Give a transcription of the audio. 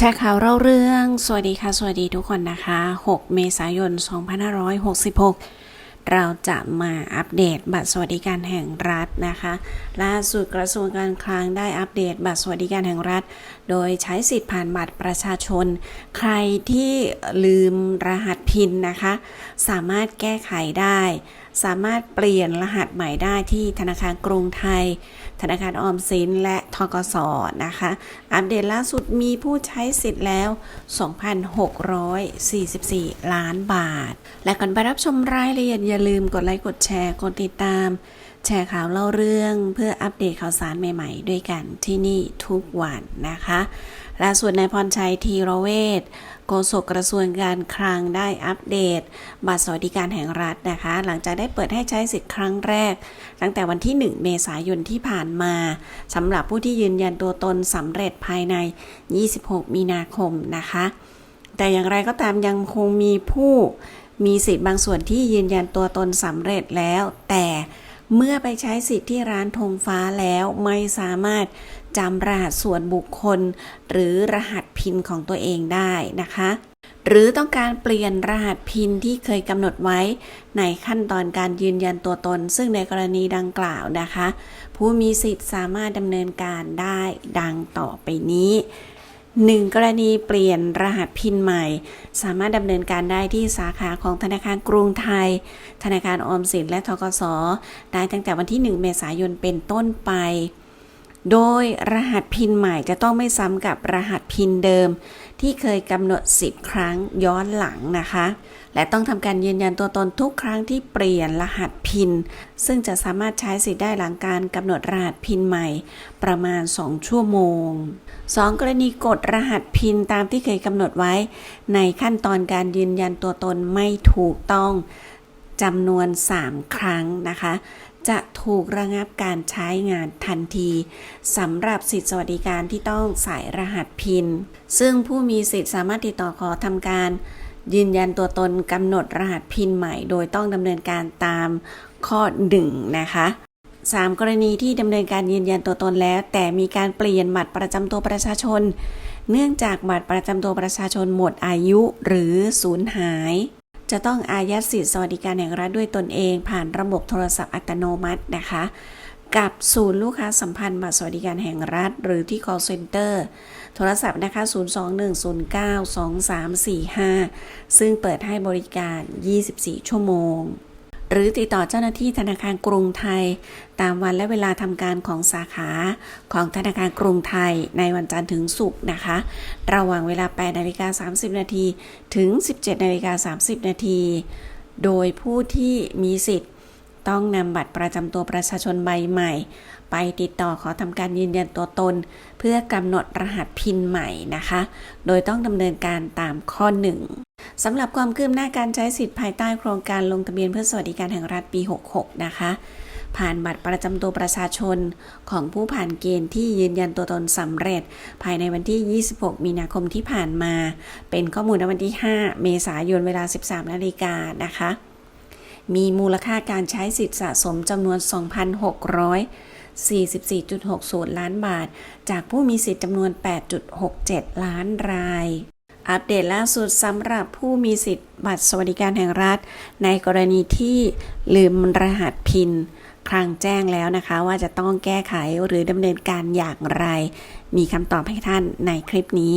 แชร์ข่าวเล่าเรื่อง สวัสดีค่ะ สวัสดีทุกคนนะคะ 6 เมษายน 2566 เราจะมาอัปเดตบัตรสวัสดิการแห่งรัฐนะคะ ล่าสุดกระทรวงการคลังได้อัปเดตบัตรสวัสดิการแห่งรัฐ โดยใช้สิทธิ์ผ่านบัตรประชาชน ใครที่ลืมรหัสพินนะคะ สามารถแก้ไขได้ สามารถเปลี่ยนรหัสใหม่ได้ที่ธนาคารกรุงไทย ธนาคารออมสิน และทกสนะคะ อัปเดตล่าสุดมีผู้ใช้สิทธิ์แล้ว 2,644 ล้านบาท และก่อนไปรับชมรายละเอียดอย่าลืมกดไลค์กดแชร์กดติดตาม แชร์ข่าวเล่าเรื่อง เพื่ออัปเดตข่าวสารใหม่ ๆ ด้วยกันที่นี่ทุกวันนะคะ ล่าสุดนายพรชัยธีรเวชโฆษกกระทรวงการคลังได้อัปเดต บัตรสวัสดิการแห่งรัฐนะคะ หลังจากได้เปิดให้ใช้สิทธิ์ครั้งแรก ตั้งแต่วันที่ 1 เมษายนที่ผ่านมาสำหรับผู้ที่ยืนยันตัวตนสำเร็จภายใน 26 มีนาคมนะคะ แต่อย่างไรก็ตามยังคงมีผู้มีสิทธิ์บางส่วนที่ยืนยันตัวตนสำเร็จแล้ว แต่เมื่อไปใช้สิทธิ์ที่ร้านธงฟ้าแล้วไม่สามารถ จำรหัสส่วนบุคคล หรือรหัสพินของตัวเองได้นะคะ หรือต้องการเปลี่ยนรหัสพินที่เคยกำหนดไว้ ในขั้นตอนการยืนยันตัวตน ซึ่งในกรณีดังกล่าวนะคะ ผู้มีสิทธิ์สามารถดำเนินการได้ดังต่อไปนี้หนึ่งกรณีเปลี่ยนรหัสพินใหม่ สามารถดำเนินการได้ที่สาขาของธนาคารกรุงไทย ธนาคารออมสินและทกสได้ตั้งแต่วันที่ 1 เมษายนเป็นต้นไป โดยรหัสพินใหม่จะต้องไม่ซ้ำกับรหัสพินเดิม ที่เคยกำหนด 10 ครั้งย้อนหลังนะคะ และต้องทำการยืนยันตัวตนทุกครั้งที่เปลี่ยนรหัสพิน ซึ่งจะสามารถใช้สิทธิ์ได้หลังการกำหนดรหัสพินใหม่ ประมาณ 2 ชั่วโมง 2 กรณีกดรหัสพินตามที่เคยกำหนดไว้ ในขั้นตอนการยืนยันตัวตนไม่ถูกต้องจำนวน 3 ครั้งนะคะ จะถูกระงับการใช้งานทันทีสำหรับสิทธิสวัสดิการที่ต้องใส่รหัสพิน ซึ่งผู้มีสิทธิสามารถติดต่อขอทำการ ยืนยันตัวตนกำหนดรหัสพินใหม่ โดยต้องดำเนินการตามข้อ 1 นะคะ 3 กรณีที่ดำเนินการยืนยันตัวตนแล้ว แต่มีการเปลี่ยนบัตรประจำตัวประชาชน เนื่องจากบัตรประจำตัวประชาชนหมดอายุหรือสูญหาย จะต้องอายัดสิทธิสวัสดิการแห่งรัฐด้วยตนเอง ผ่านระบบโทรศัพท์อัตโนมัตินะคะ กับศูนย์ลูกค้าสัมพันธ์บัตรสวัสดิการแห่งรัฐ หรือที่ call center โทรศัพท์นะคะ 021092345 ซึ่งเปิดให้บริการ 24 ชั่วโมง หรือติดต่อเจ้าหน้าที่ธนาคารกรุงไทย ตามวันและเวลาทำการของสาขาของธนาคารกรุงไทยในวันจันทร์ถึงศุกร์นะคะ ระหว่างเวลา 8 นาฬิกา 30 นาทีถึง 17 นาฬิกา 30 นาทีโดยผู้ที่มีสิทธิ์ต้องนำบัตรประจำตัวประชาชนใบใหม่ ไปติดต่อขอทำการยืนยันตัวตน เพื่อกำหนดรหัสพินใหม่นะคะ โดยต้องดำเนินการตามข้อ 1 สำหรับความคืบหน้าการใช้สิทธิภายใต้โครงการลงทะเบียนเพื่อสวัสดิการแห่งรัฐปี 66 นะคะ ผ่านบัตรประจำตัวประชาชนของผู้ผ่านเกณฑ์ที่ยืนยันตัวตนสำเร็จ ภายในวันที่ 26 มีนาคมที่ผ่านมา เป็นข้อมูลในวันที่ 5 เมษายนเวลา 13 นาฬิกานะคะมีมูลค่าการใช้สิทธิ์สะสมจำนวน 2,644.60 ล้านบาท จากผู้มีสิทธิ์จำนวน 8.67 ล้านราย อัปเดตล่าสุดสำหรับผู้มีสิทธิ์บัตรสวัสดิการแห่งรัฐ ในกรณีที่ลืมรหัสพินคลังแจ้งแล้วนะคะ ว่าจะต้องแก้ไขหรือดำเนินการอย่างไร มีคำตอบให้ท่านในคลิปนี้